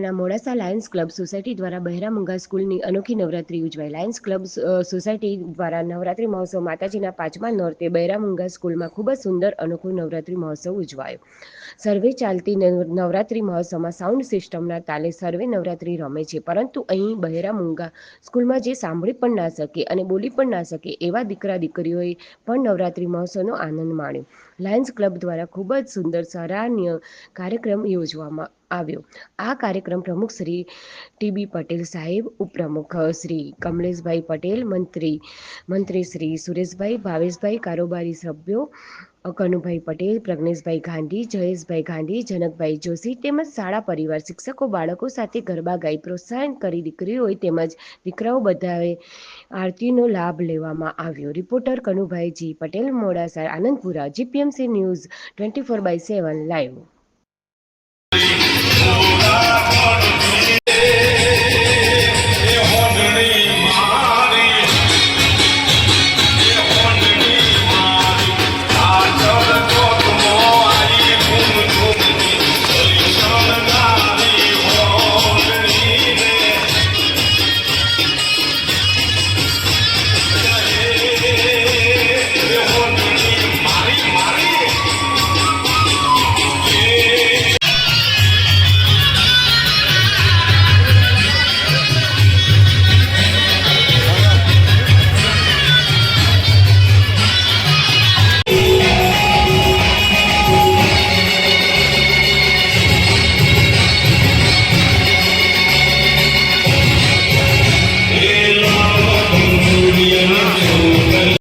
સાબરકાંઠાના Modasa Lions club society દ્વારા બહેરા મુંગા સ્કૂલની અનોખી નવરાત્રી ઉજવાઈ. લાયન્સ ક્લબ સોસાયટી દ્વારા નવરાત્રી મહોત્સવ માતાજીના પાંચમા નોરતે બહેરા મુંગા સ્કૂલમાં ખૂબ જ સુંદર અનોખો નવરાત્રી મહોત્સવ ઉજવાયો. સર્વે ચાલતી નવ- નવરાત્રી મહોત્સવમાં સાઉન્ડ સિસ્ટમના તાલે સર્વે નવરાત્રી રમે છે, પરંતુ અહીં બહેરા મુંગા સ્કૂલમાં જે સાંભળી પણ ના શકે અને બોલી પણ ના શકે એવા દીકરા દીકરીઓએ પણ નવરાત્રી મહોત્સવનો આનંદ માણ્યો. લાયન્સ ક્લબ દ્વારા ખૂબ જ સુંદર સરાહનીય કાર્યક્રમ યોજવામાં આવ્યો. આ કાર્યક્રમ પ્રમુખ શ્રી ટીબી પટેલ સાહેબ, ઉપપ્રમુખ શ્રી કમલેશભાઈ પટેલ, મંત્રી મંત્રી શ્રી સુરેશભાઈ, ભાવેશભાઈ કારોબારી સભ્યો, કનુભાઈ પટેલ, પ્રજ્ઞેશભાઈ ગાંધી, જયેશભાઈ ગાંધી, જનકભાઈ જોશી તેમજ શાળા પરિવાર, શિક્ષકો, બાળકો સાથે ગરબા ગાઈ, પ્રોત્સાહન કરી દીકરીઓએ તેમજ દીકરાઓ બધાએ આરતીનો લાભ લેવામાં આવ્યો. Reporter Kanubhai G Patel, Modasa, Anandpura, GPMC news twenty four by seven, live.